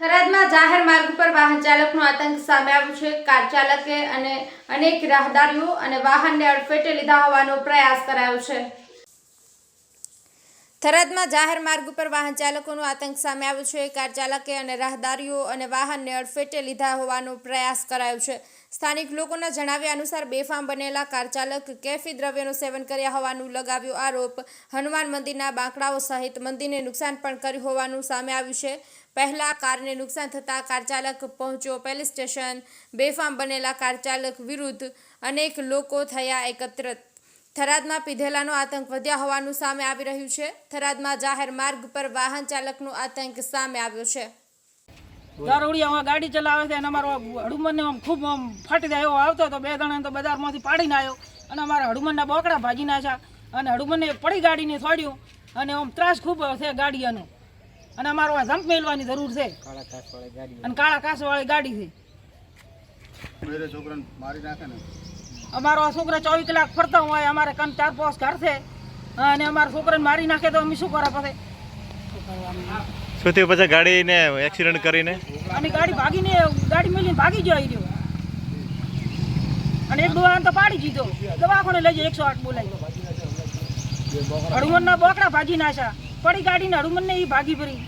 થરાદમાં જાહેર માર્ગ પર વાહન ચાલકનો આતંક સામે આવ્યો છે. કાર ચાલકે અને અનેક રાહદારીઓ અને વાહનને અડફેટે લીધા હોવાનો પ્રયાસ કરાયો છે. થરાદમાં જાહેર માર્ગ ઉપર વાહન ચાલકોનો આતંક સામે આવ્યો છે. કાર ચાલકે અને રાહદારીઓ અને વાહનને અડફેટે લીધા હોવાનો પ્રયાસ કરાયો છે. સ્થાનિક લોકોના જણાવ્યા અનુસાર બેફામ બનેલા કાર ચાલક કેફી દ્રવ્યનું સેવન કર્યા હોવાનું લગાવ્યો આરોપ. હનુમાન મંદિરના બાંકડાઓ સહિત મંદિરને નુકસાન પણ કર્યું હોવાનું સામે આવ્યું છે. પહેલા કારને નુકસાન થતાં કાર ચાલક પહોંચ્યો પોલીસ સ્ટેશન. બેફામ બનેલા કાર ચાલક વિરુદ્ધ અનેક લોકો થયા એકત્રિત. થરાદમાં પીધેલાનો આતંક વધ્યા હોવાનું સામે આવી રહ્યું છે. થરાદમાં જાહેર માર્ગ પર વાહન ચાલકનો આતંક સામે આવ્યો છે. ગાડી ચલાવે છે અને અમારો હડુમનને આમ ખૂબ આમ ફાટી જાય એવો આવતો હતો. બે જણા તો બજારમાંથી પાડીને આવ્યો. અને અમારા હડુમનના બોકડા ભાજી નાખ્યા. અને હડુમનને પડી ગાડીને છોડ્યું. અને આમ ત્રાસ ખૂબ છે ગાડીઓનો અને અમારો આ જમ્પ મેળવાની જરૂર છે. અને કાળા કાસવાળી ગાડી છે. છોકરાને મારી નાખે ને. અમારો છોકરા ચોવીસ કલાક ફરતા હોય અમારે કન ચાર પાંચ ઘર છે. અને અમારા છોકરાને મારી નાખે તો અમે શું કરે પછી? શું થયું પછી ગાડીને એક્સિડન્ટ કરીને? અને ગાડી ભાગીને ગાડી મેલીને ભાગી ગયો આવી રહ્યો. અને એક દુવાન તો પાડી દીધો. દવાખાને લઈ જાય એકસો આઠ બોલાવી હડુમનના બોકડા ભાજી નાખ્યા પડી ગાડીને હડુમનને એ ભાગી ભરી.